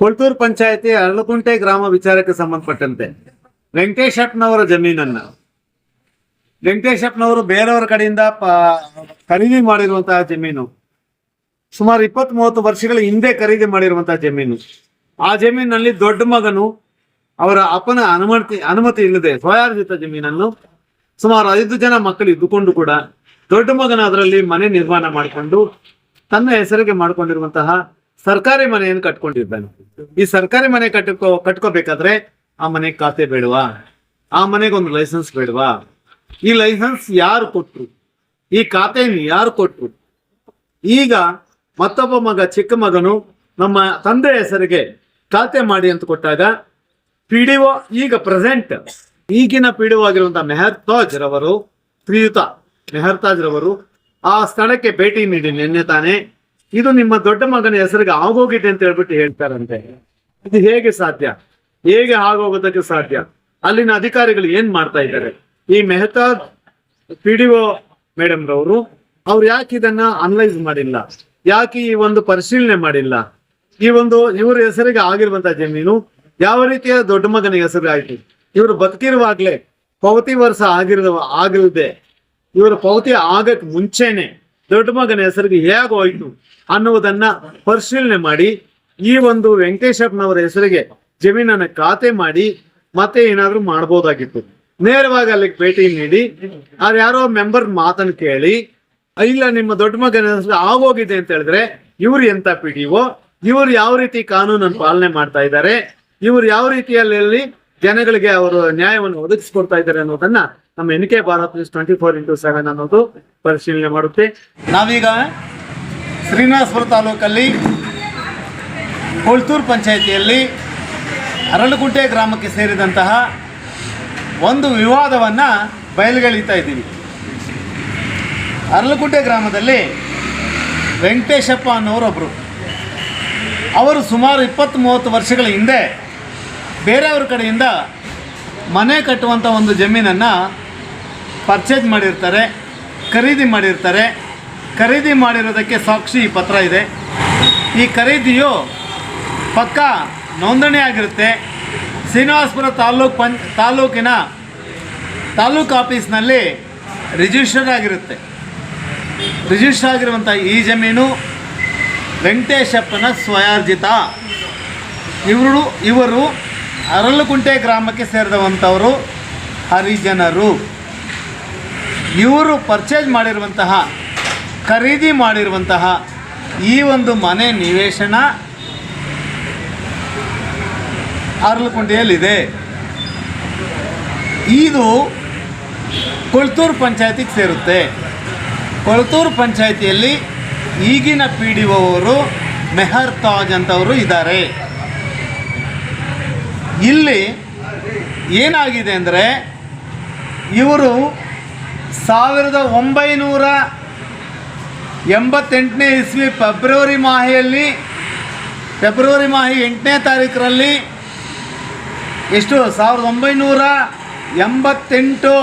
ಕೊಳ್ತೂರು ಪಂಚಾಯತಿ ಅರಳಕುಂಟೆ ಗ್ರಾಮ ವಿಚಾರಕ್ಕೆ ಸಂಬಂಧಪಟ್ಟಂತೆ ವೆಂಕಟೇಶಪ್ಪನವರ ಜಮೀನನ್ನ. ವೆಂಕಟೇಶಪ್ಪನವರು ಬೇರೆಯವರ ಕಡೆಯಿಂದ ಖರೀದಿ ಮಾಡಿರುವಂತಹ ಜಮೀನು. ಸುಮಾರು ಇಪ್ಪತ್ತ್ ಮೂವತ್ತು ವರ್ಷಗಳ ಹಿಂದೆ ಖರೀದಿ ಮಾಡಿರುವಂತಹ ಜಮೀನು. ಆ ಜಮೀನಿನಲ್ಲಿ ದೊಡ್ಡ ಮಗನು, ಅವರ ಅಪ್ಪನ ಅನುಮತಿ ಅನುಮತಿ ಇಲ್ಲದೆ ಸ್ವಯಾರ್ಜಿತ ಜಮೀನನ್ನು ಸುಮಾರು ಐದು ಜನ ಮಕ್ಕಳು ಇದ್ದುಕೊಂಡು ಕೂಡ ದೊಡ್ಡ ಮಗನ ಅದರಲ್ಲಿ ಮನೆ ನಿರ್ಮಾಣ ಮಾಡಿಕೊಂಡು ತನ್ನ ಹೆಸರಿಗೆ ಮಾಡಿಕೊಂಡಿರುವಂತಹ ಸರ್ಕಾರಿ ಮನೆಯನ್ನು ಕಟ್ಕೊಂಡಿದ್ದಾನೆ. ಈ ಸರ್ಕಾರಿ ಮನೆ ಕಟ್ಕೋ ಕಟ್ಕೋಬೇಕಾದ್ರೆ ಆ ಮನೆ ಖಾತೆ ಬೇಡವಾ? ಆ ಮನೆಗೆ ಒಂದು ಲೈಸೆನ್ಸ್ ಬೇಡವಾ? ಈ ಲೈಸೆನ್ಸ್ ಯಾರು ಕೊಟ್ರು? ಈ ಖಾತೆಯನ್ನು ಯಾರು ಕೊಟ್ರು? ಈಗ ಮತ್ತೊಬ್ಬ ಮಗ, ಚಿಕ್ಕ ಮಗನು ನಮ್ಮ ತಂದೆ ಹೆಸರಿಗೆ ಖಾತೆ ಮಾಡಿ ಅಂತ ಕೊಟ್ಟಾಗ ಪಿ ಡಿ ಒ ಈಗ ಪ್ರೆಸೆಂಟ್. ಈಗಿನ ಪಿ ಡಿ ಒ ಆಗಿರುವಂತಹ ಮೆಹರ್ತಾಜ್ ರವರು ಶ್ರೀಯುತ ಮೆಹರ್ತಾಜ್ ರವರು ಆ ಸ್ಥಳಕ್ಕೆ ಭೇಟಿ ನೀಡಿ ನಿನ್ನೆ ತಾನೇ ಇದು ನಿಮ್ಮ ದೊಡ್ಡ ಮಗನ ಹೆಸರಿಗೆ ಆಗೋಗಿದೆ ಅಂತ ಹೇಳ್ಬಿಟ್ಟು ಹೇಳ್ತಾರಂತೆ. ಇದು ಹೇಗೆ ಸಾಧ್ಯ? ಹೇಗೆ ಆಗೋಗೋದಕ್ಕೆ ಸಾಧ್ಯ? ಅಲ್ಲಿನ ಅಧಿಕಾರಿಗಳು ಏನ್ ಮಾಡ್ತಾ ಇದ್ದಾರೆ? ಈ Mehta P D O madam ರವರು, ಅವ್ರು ಯಾಕೆ ಇದನ್ನ ಅನಲೈಸ್ ಮಾಡಿಲ್ಲ? ಯಾಕೆ ಈ ಒಂದು ಪರಿಶೀಲನೆ ಮಾಡಿಲ್ಲ? ಈ ಒಂದು ಇವ್ರ ಹೆಸರಿಗೆ ಆಗಿರುವಂತ ಜಮೀನು ಯಾವ ರೀತಿಯ ದೊಡ್ಡ ಮಗನ ಹೆಸರು ಆಯ್ತು ಇವರು ಬದುಕಿರುವಾಗ್ಲೇ ಪೌತಿ ವರ್ಷ ಆಗಿರುವ ಆಗಿಲ್ದೆ, ಇವರ ಪೌತಿ ಆಗಕ್ ಮುಂಚೆನೆ ದೊಡ್ಡ ಮಗನ ಹೆಸರಿಗೆ ಹೇಗೆ ಹೋಯ್ತು ಅನ್ನುವುದನ್ನ ಪರಿಶೀಲನೆ ಮಾಡಿ ಈ ಒಂದು ವೆಂಕಟೇಶಪ್ಪನವರ ಹೆಸರಿಗೆ ಜಮೀನನ್ನ ಖಾತೆ ಮಾಡಿ ಮತ್ತೆ ಏನಾದ್ರೂ ಮಾಡ್ಬೋದಾಗಿತ್ತು. ನೇರವಾಗಿ ಅಲ್ಲಿಗೆ ಭೇಟಿ ನೀಡಿ, ಅವ್ರು ಯಾರೋ ಮೆಂಬರ್ ಮಾತನ್ನು ಕೇಳಿ, ಇಲ್ಲ ನಿಮ್ಮ ದೊಡ್ಡ ಮಗನ ಹೆಸರು ಆಗೋಗಿದೆ ಅಂತ ಹೇಳಿದ್ರೆ ಇವ್ರು ಎಂತ ಪಿ ಇವ್ರು ಯಾವ ರೀತಿ ಕಾನೂನನ್ನು ಪಾಲನೆ ಮಾಡ್ತಾ ಇದ್ದಾರೆ? ಇವ್ರು ಯಾವ ರೀತಿಯಲ್ಲಿ ಜನಗಳಿಗೆ ಅವರು ನ್ಯಾಯವನ್ನು ಒದಗಿಸಿಕೊಡ್ತಾ ಇದ್ದಾರೆ ಅನ್ನೋದನ್ನ ನಮ್ಮ N K Bharat news twenty four into seven ಅನ್ನೋದು ಪರಿಶೀಲನೆ ಮಾಡುತ್ತೆ. ನಾವೀಗ ಶ್ರೀನಿವಾಸಪುರ ತಾಲೂಕಲ್ಲಿ ಕೊಳ್ತೂರು ಪಂಚಾಯಿತಿಯಲ್ಲಿ ಅರಳುಗುಂಟೆ ಗ್ರಾಮಕ್ಕೆ ಸೇರಿದಂತಹ ಒಂದು ವಿವಾದವನ್ನು ಬಯಲುಗೆಳೀತಾ ಇದ್ದೀವಿ. ಅರಳುಗುಂಟೆ ಗ್ರಾಮದಲ್ಲಿ ವೆಂಕಟೇಶಪ್ಪ ಅನ್ನೋರೊಬ್ಬರು ಅವರು ಸುಮಾರು ಇಪ್ಪತ್ತು ಮೂವತ್ತು ವರ್ಷಗಳ ಹಿಂದೆ ಬೇರೆಯವ್ರ ಕಡೆಯಿಂದ ಮನೆ ಕಟ್ಟುವಂಥ ಒಂದು ಜಮೀನನ್ನು ಪರ್ಚೇಸ್ ಮಾಡಿರ್ತಾರೆ, ಖರೀದಿ ಮಾಡಿರ್ತಾರೆ. ಖರೀದಿ ಮಾಡಿರೋದಕ್ಕೆ ಸಾಕ್ಷಿ ಪತ್ರ ಇದೆ. ಈ ಖರೀದಿಯು ಪಕ್ಕ ನೋಂದಣಿ ಆಗಿರುತ್ತೆ. ಶ್ರೀನಿವಾಸಪುರ ತಾಲೂಕು ಪಂಚ್ ತಾಲೂಕಿನ ತಾಲೂಕು ಆಫೀಸ್ನಲ್ಲಿ ರಿಜಿಸ್ಟರ್ ಆಗಿರುತ್ತೆ. ರಿಜಿಸ್ಟರ್ ಆಗಿರುವಂಥ ಈ ಜಮೀನು ವೆಂಕಟೇಶಪ್ಪನ ಸ್ವಯಾರ್ಜಿತ. ಇವರು ಇವರು ಅರಳುಕುಂಟೆ ಗ್ರಾಮಕ್ಕೆ ಸೇರಿದವಂಥವರು ಹರಿಜನರು. ಇವರು ಪರ್ಚೇಸ್ ಮಾಡಿರುವಂತಹ, ಖರೀದಿ ಮಾಡಿರುವಂತಹ ಈ ಒಂದು ಮನೆ ನಿವೇಶನ ಅರಳುಕುಂಟೆಯಲ್ಲಿದೆ. ಇದು ಕೊಳ್ತೂರು ಪಂಚಾಯತಿಗೆ ಸೇರುತ್ತೆ. ಕೊಳ್ತೂರು ಪಂಚಾಯತಿಯಲ್ಲಿ ಈಗಿನ ಪಿ ಡಿ ಒವರು ಮೆಹರ್ ತಾಜ್ ಅಂತವರು ಇದ್ದಾರೆ. ಇಲ್ಲಿ ಏನಾಗಿದೆ ಅಂದರೆ ಇವರು ಸಾವಿರದ ಒಂಬೈನೂರ ಎಂಬತ್ತೆಂಟನೇ ಇಸ್ವಿ ಫೆಬ್ರವರಿ ಮಾಹೆಯಲ್ಲಿ, ಫೆಬ್ರವರಿ ಮಾಹಿ ಎಂಟನೇ ತಾರೀಕರಲ್ಲಿ ಎಷ್ಟು? ಸಾವಿರದ ಒಂಬೈನೂರ ಎಂಬತ್ತೆಂಟು.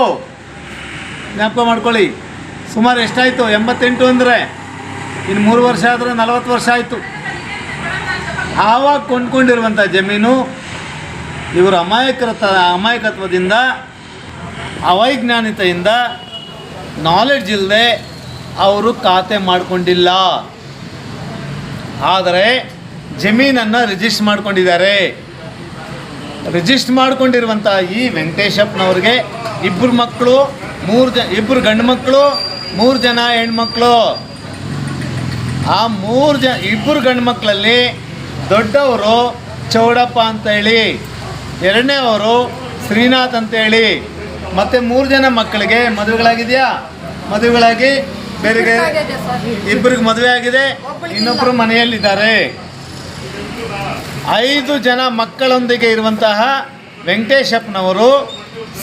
ಜ್ಞಾಪಕ ಮಾಡ್ಕೊಳ್ಳಿ. ಸುಮಾರು ಎಷ್ಟಾಯಿತು? ಎಂಬತ್ತೆಂಟು ಅಂದರೆ ಇನ್ನು ಮೂರು ವರ್ಷ ಆದರೆ ನಲವತ್ತು ವರ್ಷ ಆಯಿತು. ಆವಾಗ ಕೊಂಡ್ಕೊಂಡಿರುವಂಥ ಜಮೀನು ಇವರು ಅಮಾಯಕರ ಅಮಾಯಕತ್ವದಿಂದ ಅವೈಜ್ಞಾನಿತೆಯಿಂದ ನಾಲೆಡ್ಜ್ ಇಲ್ಲದೆ ಅವರು ಖಾತೆ ಮಾಡಿಕೊಂಡಿಲ್ಲ. ಆದರೆ ಜಮೀನನ್ನು ರಿಜಿಸ್ಟ್ರ್ ಮಾಡ್ಕೊಂಡಿದ್ದಾರೆ. ರಿಜಿಸ್ಟ್ರ್ ಮಾಡ್ಕೊಂಡಿರುವಂಥ ಈ ವೆಂಕಟೇಶಪ್ಪನವ್ರಿಗೆ ಇಬ್ಬರು ಮಕ್ಕಳು, ಮೂರು ಜ ಇಬ್ಬರು ಗಂಡು ಮಕ್ಕಳು, ಮೂರು ಜನ ಹೆಣ್ಮಕ್ಳು. ಆ ಮೂರು ಜ ಇಬ್ಬರು ಗಂಡು ಮಕ್ಕಳಲ್ಲಿ ದೊಡ್ಡವರು ಚೌಡಪ್ಪ ಅಂತೇಳಿ ಎರಡನೇವರು ಶ್ರೀನಾಥ್ ಅಂತೇಳಿ. ಮತ್ತೆ ಮೂರು ಜನ ಮಕ್ಕಳಿಗೆ ಮದುವೆಗಳಾಗಿದೆಯಾ? ಮದುವೆಗಳಾಗಿ ಬೇರೆ ಬೇರೆ ಇಬ್ಬರಿಗೆ ಮದುವೆ ಆಗಿದೆ. ಇನ್ನೊಬ್ಬರು ಮನೆಯಲ್ಲಿದ್ದಾರೆ. ಐದು ಜನ ಮಕ್ಕಳೊಂದಿಗೆ ಇರುವಂತಹ ವೆಂಕಟೇಶಪ್ಪನವರು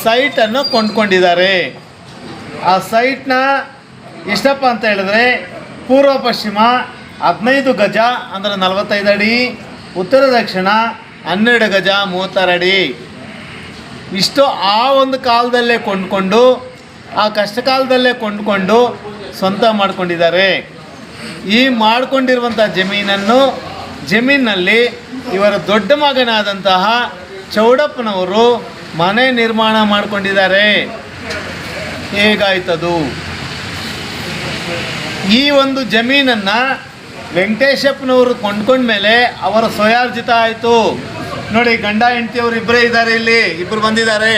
ಸೈಟನ್ನು ಕೊಂಡ್ಕೊಂಡಿದ್ದಾರೆ. ಆ ಸೈಟ್ನ ಎಷ್ಟಪ್ಪ ಅಂತ ಹೇಳಿದ್ರೆ ಪೂರ್ವ ಪಶ್ಚಿಮ ಹದಿನೈದು ಗಜ, ಅಂದರೆ ನಲವತ್ತೈದು ಅಡಿ, ಉತ್ತರ ದಕ್ಷಿಣ ಹನ್ನೆರಡು ಗಜ ಮೂವತ್ತಾರು ಅಡಿ. ಇಷ್ಟು ಆ ಒಂದು ಕಾಲದಲ್ಲೇ ಕೊಂಡ್ಕೊಂಡು, ಆ ಕಷ್ಟ ಕಾಲದಲ್ಲೇ ಕೊಂಡ್ಕೊಂಡು ಸ್ವಂತ ಮಾಡ್ಕೊಂಡಿದ್ದಾರೆ. ಈ ಮಾಡ್ಕೊಂಡಿರುವಂಥ ಜಮೀನನ್ನು ಜಮೀನಲ್ಲಿ ಇವರ ದೊಡ್ಡ ಮಗನಾದಂತಹ ಚೌಡಪ್ಪನವರು ಮನೆ ನಿರ್ಮಾಣ ಮಾಡಿಕೊಂಡಿದ್ದಾರೆ. ಹೇಗಾಯ್ತದು? ಈ ಒಂದು ಜಮೀನನ್ನು ವೆಂಕಟೇಶಪ್ಪನವರು ಕೊಂಡ್ಕೊಂಡ್ಮೇಲೆ ಅವರ ಸ್ವಯಾರ್ಜಿತ ಆಯಿತು. ನೋಡಿ, ಗಂಡ ಹೆಂಡತಿಯವರು ಇಬ್ಬರೇ ಇದ್ದಾರೆ ಇಲ್ಲಿ ಇಬ್ಬರು ಬಂದಿದ್ದಾರೆ.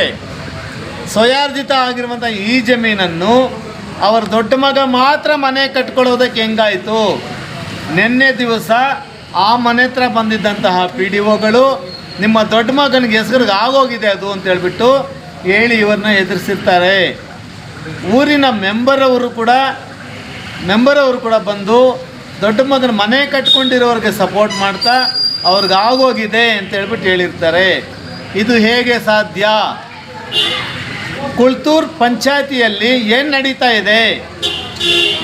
ಸ್ವಯಾರ್ಜಿತ ಆಗಿರುವಂಥ ಈ ಜಮೀನನ್ನು ಅವರ ದೊಡ್ಡ ಮಗ ಮಾತ್ರ ಮನೆ ಕಟ್ಕೊಳ್ಳೋದಕ್ಕೆ ಹೆಂಗಾಯಿತು? ನಿನ್ನೆ ದಿವಸ ಆ ಮನೆ ಹತ್ರ ಬಂದಿದ್ದಂತಹ ಪಿ ಡಿ ಒಗಳು ನಿಮ್ಮ ದೊಡ್ಡ ಮಗನಿಗೆ ಹೆಸರಿಗೆ ಆಗೋಗಿದೆ ಅದು ಅಂತ ಹೇಳ್ಬಿಟ್ಟು ಹೇಳಿ ಇವ್ರನ್ನ ಎದುರಿಸಿರ್ತಾರೆ. ಊರಿನ ಮೆಂಬರ್ ಅವರು ಕೂಡ ಮೆಂಬರ್ ಅವರು ಕೂಡ ಬಂದು ದೊಡ್ಡ ಮಗನ ಮನೆ ಕಟ್ಕೊಂಡಿರೋರಿಗೆ ಸಪೋರ್ಟ್ ಮಾಡ್ತಾ ಅವ್ರಿಗೆ ಆಗೋಗಿದೆ ಅಂತ ಹೇಳ್ಬಿಟ್ಟು ಹೇಳಿರ್ತಾರೆ. ಇದು ಹೇಗೆ ಸಾಧ್ಯ? ಕುಳ್ತೂರ್ ಪಂಚಾಯತಿಯಲ್ಲಿ ಏನು ನಡೀತಾ ಇದೆ?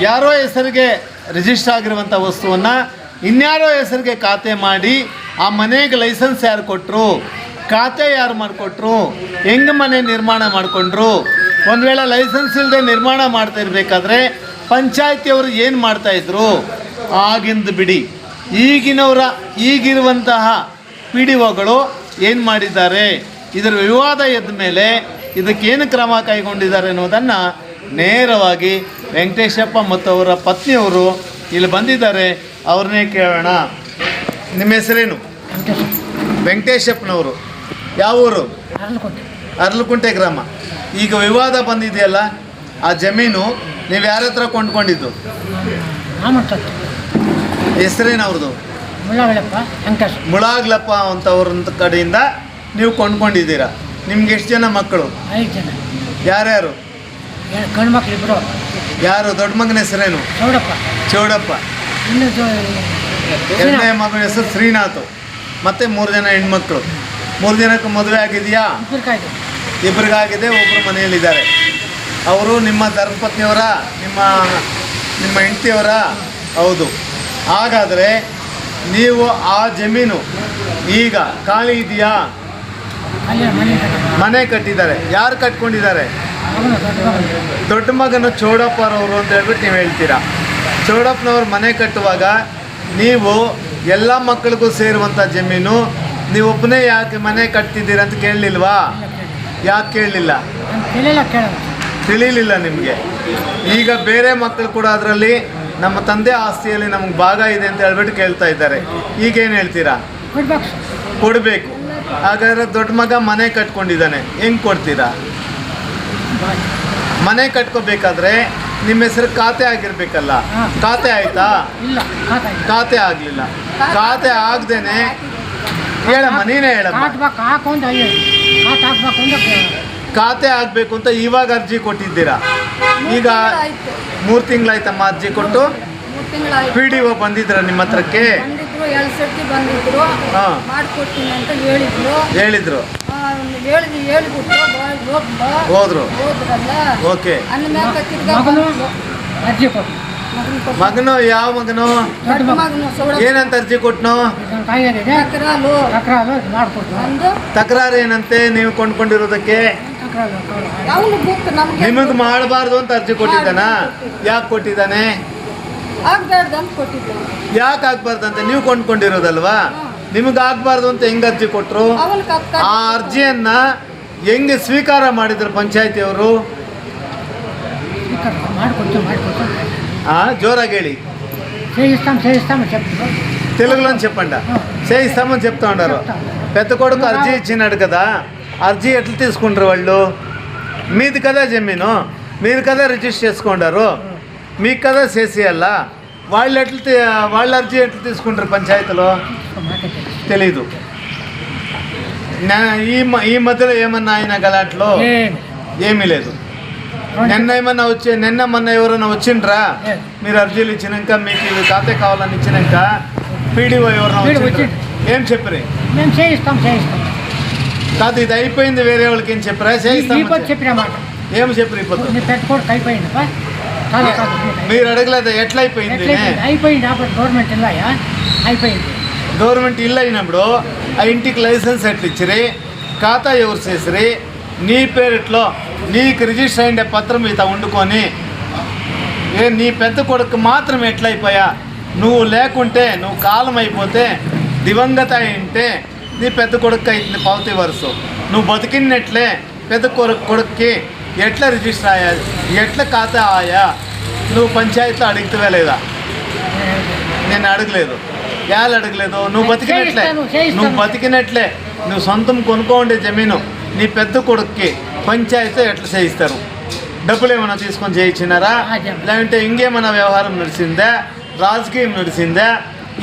ಯಾರೋ ಹೆಸರಿಗೆ ರಿಜಿಸ್ಟರ್ ಆಗಿರುವಂಥ ವಸ್ತುವನ್ನು ಇನ್ಯಾರೋ ಹೆಸರಿಗೆ ಖಾತೆ ಮಾಡಿ ಆ ಮನೆಗೆ ಲೈಸೆನ್ಸ್ ಯಾರು ಕೊಟ್ಟರು ಖಾತೆ ಯಾರು ಮಾಡಿಕೊಟ್ರು? ಹೆಂಗೆ ಮನೆ ನಿರ್ಮಾಣ ಮಾಡಿಕೊಂಡ್ರು? ಒಂದು ವೇಳೆ ಲೈಸೆನ್ಸ್ ಇಲ್ಲದೆ ನಿರ್ಮಾಣ ಮಾಡ್ತಾ ಇರಬೇಕಾದ್ರೆ ಪಂಚಾಯತಿಯವರು ಏನು ಮಾಡ್ತಾಯಿದ್ರು ಆಗಿಂದು ಬಿಡಿ. ಈಗಿನವರ ಈಗಿರುವಂತಹ ಪಿ ಡಿ ಒಗಳು ಏನು ಮಾಡಿದ್ದಾರೆ? ಇದರ ವಿವಾದ ಎದ್ದ ಮೇಲೆ ಇದಕ್ಕೇನು ಕ್ರಮ ಕೈಗೊಂಡಿದ್ದಾರೆ ಅನ್ನೋದನ್ನು ನೇರವಾಗಿ ವೆಂಕಟೇಶಪ್ಪ ಮತ್ತು ಅವರ ಪತ್ನಿಯವರು ಇಲ್ಲಿ ಬಂದಿದ್ದಾರೆ. ಅವ್ರನ್ನೇ ಕೇಳೋಣ. ನಿಮ್ಮ ಹೆಸರೇನು? ವೆಂಕಟೇಶಪ್ಪನವರು. ಯಾವ ಊರು? ಅರ್ಲುಕುಂಟೆ. ಗ್ರಾಮ. ಈಗ ವಿವಾದ ಬಂದಿದೆಯಲ್ಲ ಆ ಜಮೀನು ನೀವು ಯಾರ ಹತ್ರ ಕೊಂಡ್ಕೊಂಡಿದ್ದು? ಹೆಸರೇನು ಅವ್ರದ್ದು? ಮುಳಾಗ್ಲಪ್ಪ ಮುಳಾಗ್ಲಪ್ಪ ಅಂತವ್ರ ಕಡೆಯಿಂದ ನೀವು ಕೊಂಡ್ಕೊಂಡಿದ್ದೀರಾ? ನಿಮ್ಗೆ ಎಷ್ಟು ಜನ ಮಕ್ಕಳು? ಐದು ಜನ. ಯಾರ್ಯಾರು? ಎರಡು ಗಂಡು ಮಕ್ಳು ಇಬ್ಬರು ಯಾರು? ದೊಡ್ಡ ಮಗನ ಹೆಸರೇನು? ಚೌಡಪ್ಪ. ಚೌಡಪ್ಪ. ಇನ್ನು ಎರಡನೇ ಮಗನ ಹೆಸರು ಶ್ರೀನಾಥ್. ಮತ್ತೆ ಮೂರು ಜನ ಹೆಣ್ಮಕ್ಳು. ಮೂರು ಜನಕ್ಕೆ ಮದುವೆ ಆಗಿದೆಯಾ? ಇಬ್ರಿಗಾಗಿದೆ ಇಬ್ಬರಿಗಾಗಿದೆ ಒಬ್ಬರು ಮನೆಯಲ್ಲಿದ್ದಾರೆ. ಅವರು ನಿಮ್ಮ ಧರ್ಮಪತ್ನಿಯವರ? ನಿಮ್ಮ ನಿಮ್ಮ ಹೆಂಡತಿಯವರ? ಹೌದು. ಹಾಗಾದರೆ ನೀವು ಆ ಜಮೀನು ಈಗ ಖಾಲಿ ಇದೆಯಾ? ಮನೆ ಕಟ್ಟ ಕಟ್ಟಿದ್ದಾರೆ. ಯಾರು ಕಟ್ಕೊಂಡಿದ್ದಾರೆ? ದೊಡ್ಡ ಮಗನು. ಚೌಡಪ್ಪನವರು ಚೌಡಪ್ಪರವರು ಅಂತ ಹೇಳ್ಬಿಟ್ಟು ನೀವು ಹೇಳ್ತೀರಾ? ಚೌಡಪ್ಪನವ್ರು ಮನೆ ಕಟ್ಟುವಾಗ ನೀವು ಎಲ್ಲ ಮಕ್ಕಳಿಗೂ ಸೇರುವಂಥ ಜಮೀನು ನೀವು ಒಬ್ಬನೇ ಯಾಕೆ ಮನೆ ಕಟ್ತಿದ್ದೀರಾ ಅಂತ ಕೇಳಲಿಲ್ವಾ? ಯಾಕೆ ಕೇಳಲಿಲ್ಲ? ತಿಳಿಲಿಲ್ಲ ನಿಮಗೆ. ಈಗ ಬೇರೆ ಮಕ್ಕಳು ಕೂಡ ಅದರಲ್ಲಿ ನಮ್ಮ ತಂದೆ ಆಸ್ತಿಯಲ್ಲಿ ನಮ್ಗೆ ಭಾಗ ಇದೆ ಅಂತ ಹೇಳ್ಬಿಟ್ಟು ಕೇಳ್ತಾ ಇದ್ದಾರೆ. ಈಗೇನು ಹೇಳ್ತೀರಾ? ಕೊಡ್ಬೇಕು. ಹಾಗಾದ್ರೆ ದೊಡ್ಡ ಮಗ ಮನೆ ಕಟ್ಕೊಂಡಿದ್ದಾನೆ. ಹೆಂಗೆ ಕೊಡ್ತೀರಾ? ಮನೆ ಕಟ್ಕೋಬೇಕಾದ್ರೆ ನಿಮ್ಮ ಹೆಸರು ಖಾತೆ ಆಗಿರ್ಬೇಕಲ್ಲ. ಖಾತೆ ಆಯ್ತಾ? ಖಾತೆ ಆಗಲಿಲ್ಲ. ಖಾತೆ ಆಗ್ದೇನೆ ಹೇಳಮ್ಮ ನೀನೇ ಹೇಳಮ್ಮ. ಖಾತೆ ಆಗಬೇಕು ಅಂತ ಇವಾಗ ಅರ್ಜಿ ಕೊಟ್ಟಿದ್ದೀರಾ? ಈಗ ಮೂರು ತಿಂಗಳಾಯ್ತಮ್ಮ ಅರ್ಜಿ ಕೊಟ್ಟು? ಪಿ ಡಿ ಒ ಬಂದಿದ್ರ ನಿಮ್ಮ ಹತ್ರಕ್ಕೆ? ಬಂದಿದ್ರು ಎರಡು ಸರ್ತಿ ಬಂದಿದ್ರು. ಹಾ. ಮಾಡ್ಕೊಡ್ತೀನಿ ಅಂತ ಹೇಳಿದ್ರು. ಹೇಳಿದ್ರು. ಆ, ಹೇಳಿದ್ವಿ ಹೇಳಿಬಿಟ್ಟು ಹೋಗ್ಬ. ಹೋದ್ರು. ಹೋದ್ರಲ್ಲ. ಓಕೆ. ತಿರ್ಗಾ ಮಗನು ಬಂದ್ಲು. ಅರ್ಜಿ ಕೊಟ್ಟು. ಮಗನ್ ಕೊಟ್ಟು. ಮಗನು ಯಾವ ಮಗನು? ದೊಡ್ಡ ಮಗನು ಸೌಡ ಏನಂತ ಅರ್ಜಿ ಕೊಟ್ನು? ಇದೊಂದು ತಕ್ರಾಲು ಅಂದು ತಕರಾರು ಏನಂತೆ ನೀವು ಕೊಂಡ್ಕೊಂಡಿರೋದಕ್ಕೆ? ನಿಮಗೆ ಮಾಡಬಾರ್ದು ಅಂತ ಅರ್ಜಿ ಕೊಟ್ಟಿದ್ದಾನ? ಯಾಕೆ ಕೊಟ್ಟಿದ್ದಾನೆ? ಯಾಕೆ ಆಗ್ಬಾರ್ದು ಅಂತ ನೀವು ಕೊಂಡ್ಕೊಂಡಿರೋದಲ್ವಾ? ನಿಮಗೆ ಆಗ್ಬಾರ್ದು ಅಂತ ಹೆಂಗ್ ಅರ್ಜಿ ಕೊಟ್ರು? ಆ ಅರ್ಜಿಯನ್ನ ಹೆಂಗೆ ಸ್ವೀಕಾರ ಮಾಡಿದ್ರು ಪಂಚಾಯತಿಯವರು? ಅವರು ಜೋರಾಗಿ చేయిస్తాం ಚೆಪ್ಪಂಡ. చెప్తాం తెలుగులో చెప్పండి చేయిస్తామని చెప్తా ఉన్నారు పెద్ద ಅರ್ಜಿ అర్జీ ఎట్లా తీసుకుంటారు వాళ్ళు? మీది కదా జమీను మీరు కదా రిజిస్టర్ చేసుకుంటారు. మీకు కదా చేసేయాలా? వాళ్ళు ఎట్లా వాళ్ళ అర్జీ ఎట్లా తీసుకుంటారు పంచాయతీలో? తెలీదు. ఈ ఈ మధ్యలో ఏమన్నా ఆయన గలాట్లో? ఏమి లేదు. నిన్న ఏమన్నా వచ్చి నిన్న మొన్న ఎవరైనా వచ్చిండ్రా. మీరు అర్జీలు ఇచ్చినాక మీకు ఇది ఖాతే కావాలని ఇచ్చినాక పీడీఓ ఎవరైనా. ఏం చెప్పరు మేము చేయిస్తాం చేయిస్తాం. కాదు ఇది అయిపోయింది వేరే వాళ్ళకి ఏం చెప్పరా? చెప్పిన మాట. ఏం చెప్పరు ఇప్పుడు అయిపోయింది మీరు అడగలేదు ఎట్లా అయిపోయింది అయిపోయింది గవర్నమెంట్ ఇల్లాయా? అయిపోయింది. గవర్నమెంట్ ఇల్లు అయినప్పుడు ఆ ఇంటికి లైసెన్స్ ఎట్లా ఇచ్చిరి? ఖాతా ఎవరు చేసిరి? నీ పేరిట్లో నీకు రిజిస్టర్ అయ్యే పత్రం ఇత వండుకొని ఏ నీ పెద్ద కొడుకు మాత్రం ఎట్లయిపోయా? నువ్వు లేకుంటే నువ్వు కాలం అయిపోతే దివంగత అయింటే నీ పెద్ద కొడుకు అయింది పావతి వరుస. నువ్వు బతికినట్లే పెద్ద కొడుకు కొడుక్కి ఎట్లా రిజిస్టర్ అయ్యాలి ఎట్లా ఖాతా ఆయా నువ్వు పంచాయతీలో అడుగుతావే లేదా? నేను అడగలేదు. యాలు అడగలేదు? నువ్వు బతికినట్లే. నువ్వు బతికినట్లే. నువ్వు సొంతం కొనుక్కోండి జమీను నీ పెద్ద కొడుక్కి పంచాయతీ ఎట్లా చేయిస్తారు? డబ్బులు ఏమైనా తీసుకొని చేయించినారా. లేదంటే ఇంకేమైనా వ్యవహారం నడిచిందా? రాజకీయం నడిచిందా?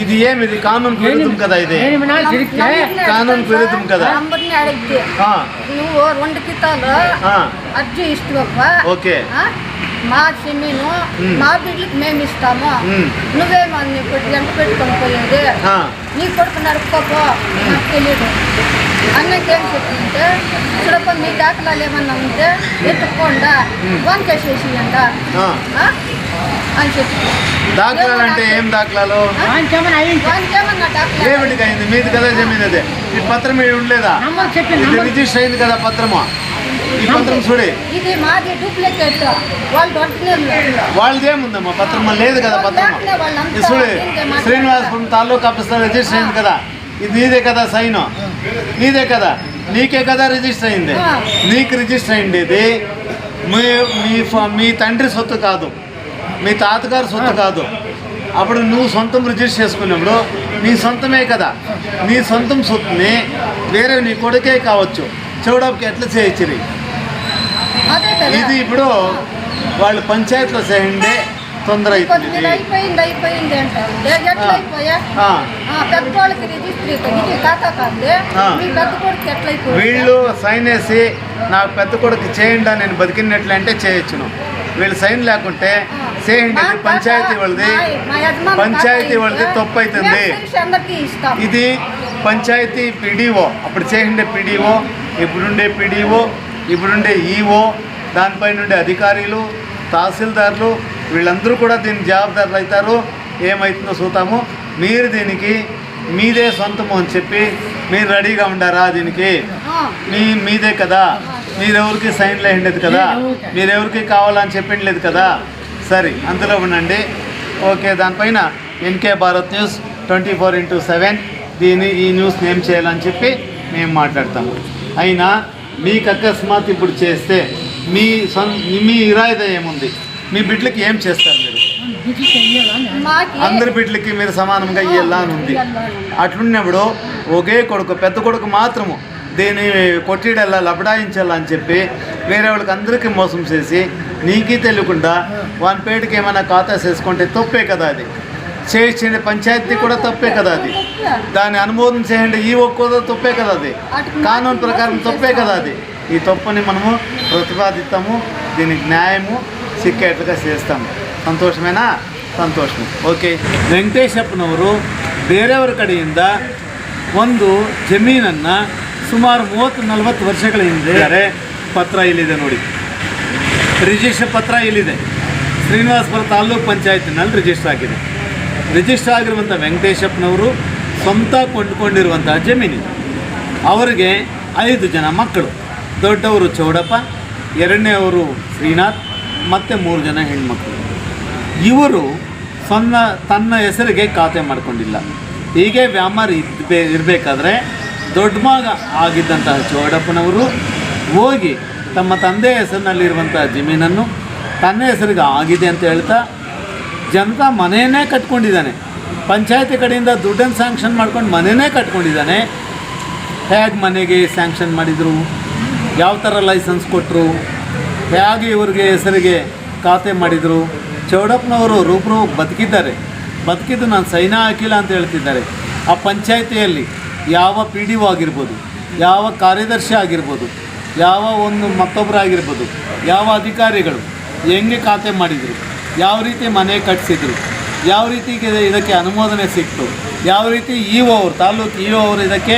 ఇది ఏమి ఇది కానూన్ విరుద్ధం కదా ఇది ఏమి తిరిగితే కానూన్ విరుద్ధం కదా నంబర్ని అడిగితే ఆ, నువ్వు రెండు కితాలు ఆ, అర్జీ ఇష్టవప్ప ఓకే మా చెమ్మీను మ్. మా బిడ్డలకు మేము ఇస్తాము మ్. నువ్వేమని ఎంత పెట్టుకొని పోయేది ఆ, నీ కొడుకు నడుపుకోపో నాకు తెలియదు అన్నకేం చెప్పింటే చూడప్ప మీ దాఖలాలు ఏమన్నా ఉంటే ఎత్తుకోండా వంకేసేసి అంట ఆ. అని చెప్పి దాఖలాలు? అంటే ఏం దాఖలాలు. ఏమిటికి అయింది? మీది కదా జమీన్ అదే ఈ పత్రం ఏమి ఉండలేదా? చెప్పింది ఇది రిజిస్టర్ అయింది కదా పత్రము. ఈ పత్రం చూడి. ఇది మాది డూప్లికేట్. వాళ్ళు ఒరిజినల్. వాళ్ళది ఏముందమ్మా? పత్రం లేదు కదా పత్రం ఇది చూడు. శ్రీనివాసపురం తాలూకా ఆఫీస్లో రిజిస్టర్ అయింది కదా. ఇది నీదే కదా సైన్. నీదే కదా. నీకే కదా రిజిస్టర్ అయింది. నీకు రిజిస్టర్ అయింది ఇది. మీ మీ తండ్రి సొత్తు కాదు. మీ తాతగారు సొంత కాదు. అప్పుడు నువ్వు సొంతం రిజిస్టర్ చేసుకున్నప్పుడు నీ సొంతమే కదా. నీ సొంతం సొత్తుని వేరే నీ కొడుకే కావచ్చు. చెవుడాపుకి ఎట్లా చేయించరు? ఇది ఇప్పుడు వాళ్ళు పంచాయతీలో చేయండి తొందర అయిపోయింది వీళ్ళు సైన్ వేసి నా పెద్ద కొడుకు చేయండి నేను బతికినట్లంటే చేయొచ్చును. వీళ్ళు సైన్ లేకుంటే చేయండి పంచాయతీ వాళ్ళది. పంచాయతీ వాళ్ళది తప్పు అవుతుంది ఇది పంచాయతీ పిడిఓ. అప్పుడు చేయండి పిడిఓ ఇప్పుడుండే పిడిఓ ఇప్పుడుండే ఈఓ దానిపై నుండే అధికారులు తహసీల్దార్లు వీళ్ళందరూ కూడా దీని జవాబుదారులు అవుతారు. ఏమవుతుందో చూద్దాము. మీరు దీనికి మీదే సొంతము అని చెప్పి మీరు రెడీగా ఉండారా దీనికి? మీ మీదే కదా? మీరెవరికి సైన్ లేండేది కదా? మీరెవరికి కావాలని చెప్పింది లేదు కదా? సరే అందులో ఉండండి. ఓకే దానిపైన N K Bharat news twenty four into seven దీని ఈ న్యూస్ ఏం చేయాలని చెప్పి మేము మాట్లాడతాము అయినా మీకు అకస్మాత్ ఇప్పుడు చేస్తే మీ సొం మీ ఇరాయిదా ఏముంది మీ బిడ్డలకి ఏం చేస్తారు మీరు? అందరి బిడ్డలకి మీరు సమానంగా ఇయ్యాలా అని ఉంది. అట్లున్నప్పుడు ఒకే కొడుకు పెద్ద కొడుకు మాత్రము దీన్ని కొట్టిడల్లా లబడాయించాలా అని చెప్పి వేరే వాళ్ళకి అందరికీ మోసం చేసి నీకీ తెలియకుండా వాని పేరుకి ఏమైనా ఖాతా చేసుకుంటే తప్పే కదా అది. చేసిన పంచాయతీ కూడా తప్పే కదా అది. దాన్ని అనుమోదం చేయండి ఈ ఒక్కోదో తప్పే కదా అది. కానూన్ ప్రకారం తప్పే కదా అది. ఈ తప్పుని మనము ప్రతిపాదిస్తాము దీనికి న్యాయము సిక్కేట్లుగా చేస్తాము. ಸಂತೋಷಮೇನಾ? ಸಂತೋಷ. ಓಕೆ. ವೆಂಕಟೇಶಪ್ಪನವರು ಬೇರೆಯವರ ಕಡೆಯಿಂದ ಒಂದು ಜಮೀನನ್ನು ಸುಮಾರು ಮೂವತ್ತು ನಲವತ್ತು ವರ್ಷಗಳ ಹಿಂದೆ ಪತ್ರ ಇಲ್ಲಿದೆ ನೋಡಿ. ರಿಜಿಸ್ಟರ್ ಪತ್ರ ಇಲ್ಲಿದೆ. ಶ್ರೀನಿವಾಸಪುರ ತಾಲ್ಲೂಕು ಪಂಚಾಯತಿನಲ್ಲಿ ರಿಜಿಸ್ಟರ್ ಆಗಿದೆ. ರಿಜಿಸ್ಟರ್ ಆಗಿರುವಂಥ ವೆಂಕಟೇಶಪ್ಪನವರು ಸ್ವಂತ ಕೊಂಡುಕೊಂಡಿರುವಂತಹ ಜಮೀನಿದೆ. ಅವರಿಗೆ ಐದು ಜನ ಮಕ್ಕಳು. ದೊಡ್ಡವರು ಚೌಡಪ್ಪ ಎರಡನೇ ಅವರು ಶ್ರೀನಾಥ್ ಮತ್ತು ಮೂರು ಜನ ಹೆಣ್ಮಕ್ಳು. ಇವರು ಸ್ವನ್ನ ತನ್ನ ಹೆಸರಿಗೆ ಖಾತೆ ಮಾಡಿಕೊಂಡಿಲ್ಲ. ಹೀಗೆ ವ್ಯಾಮಾರಿ ಇದ್ಬೇ, ಇರಬೇಕಾದ್ರೆ ದೊಡ್ಡ ಮಗ ಆಗಿದ್ದಂತಹ ಚೌಡಪ್ಪನವರು ಹೋಗಿ ತಮ್ಮ ತಂದೆ ಹೆಸರಿನಲ್ಲಿರುವಂಥ ಜಮೀನನ್ನು ತನ್ನ ಹೆಸರಿಗೆ ಆಗಿದೆ ಅಂತ ಹೇಳ್ತಾ ಜನತಾ ಮನೆಯನ್ನೇ ಕಟ್ಕೊಂಡಿದ್ದಾನೆ. ಪಂಚಾಯತಿ ಕಡೆಯಿಂದ ದುಡ್ಡನ್ನು ಸ್ಯಾಂಕ್ಷನ್ ಮಾಡ್ಕೊಂಡು ಮನೆಯೇ ಕಟ್ಕೊಂಡಿದ್ದಾನೆ. ಹೇಗೆ ಮನೆಗೆ ಸ್ಯಾಂಕ್ಷನ್ ಮಾಡಿದರು? ಯಾವ ಥರ ಲೈಸೆನ್ಸ್ ಕೊಟ್ಟರು ಹೇಗೆ ಇವ್ರಿಗೆ ಹೆಸರಿಗೆ ಖಾತೆ ಮಾಡಿದರು? ಚೌಡಪ್ಪನವರು ರೂಪರೂ ಬದುಕಿದ್ದಾರೆ. ಬದುಕಿದ್ದು ನಾನು ಸೈನ ಹಾಕಿಲ್ಲ ಅಂತ ಹೇಳ್ತಿದ್ದಾರೆ. ಆ ಪಂಚಾಯತಿಯಲ್ಲಿ ಯಾವ ಪಿ ಡಿ ಒ ಆಗಿರ್ಬೋದು, ಯಾವ ಕಾರ್ಯದರ್ಶಿ ಆಗಿರ್ಬೋದು, ಯಾವ ಒಂದು ಮತ್ತೊಬ್ಬರಾಗಿರ್ಬೋದು ಯಾವ ಅಧಿಕಾರಿಗಳು ಹೆಂಗೆ ಖಾತೆ ಮಾಡಿದರು, ಯಾವ ರೀತಿ ಮನೆ ಕಟ್ಟಿಸಿದ್ರು ಯಾವ ರೀತಿ ಇದು- ಇದಕ್ಕೆ ಅನುಮೋದನೆ ಸಿಕ್ತು, ಯಾವ ರೀತಿ ಇ ಒ ಅವರು, ತಾಲೂಕು ಇ ಒ ಅವರು ಇದಕ್ಕೆ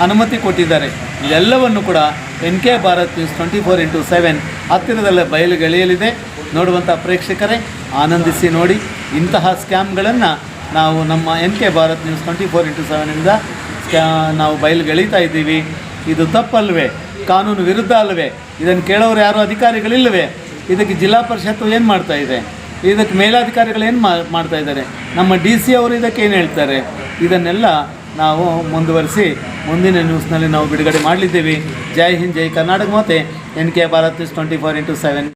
ಅನುಮತಿ ಕೊಟ್ಟಿದ್ದಾರೆ, ಇದೆಲ್ಲವನ್ನು ಕೂಡ N K Bharat news twenty four into seven ಹತ್ತಿರದಲ್ಲೇ ಬಯಲುಗೆಳೆಯಲಿದೆ ನೋಡುವಂಥ ಪ್ರೇಕ್ಷಕರೇ, ಆನಂದಿಸಿ ನೋಡಿ. ಇಂತಹ ಸ್ಕ್ಯಾಮ್ಗಳನ್ನು ನಾವು ನಮ್ಮ N K Bharat news twenty four into ಸೆವೆನಿಂದ ಸ್ಕ್ಯಾ, ನಾವು ಬಯಲುಗೆಳೀತಾ ಇದ್ದೀವಿ. ಇದು ತಪ್ಪಲ್ವೇ? ಕಾನೂನು ವಿರುದ್ಧ ಅಲ್ವೇ? ಇದನ್ನು ಕೇಳೋರು ಯಾರು? ಅಧಿಕಾರಿಗಳಿಲ್ಲವೇ ಇದಕ್ಕೆ ಜಿಲ್ಲಾ ಪರಿಷತ್ತು ಏನು ಮಾಡ್ತಾ ಇದೆ? ಇದಕ್ಕೆ ಮೇಲಾಧಿಕಾರಿಗಳು ಏನು ಮಾಡ್ತಾ ಇದ್ದಾರೆ? ನಮ್ಮ ಡಿ ಸಿ ಅವರು ಇದಕ್ಕೆ ಏನು ಹೇಳ್ತಾರೆ? ಇದನ್ನೆಲ್ಲ ನಾವು ಮುಂದುವರಿಸಿ ಮುಂದಿನ ನ್ಯೂಸ್ನಲ್ಲಿ ನಾವು ಬಿಡುಗಡೆ ಮಾಡಲಿದ್ದೀವಿ. ಜೈ ಹಿಂದ್, ಜೈ ಕರ್ನಾಟಕ ಮತ್ತೆ N K Bharat twenty four into seven.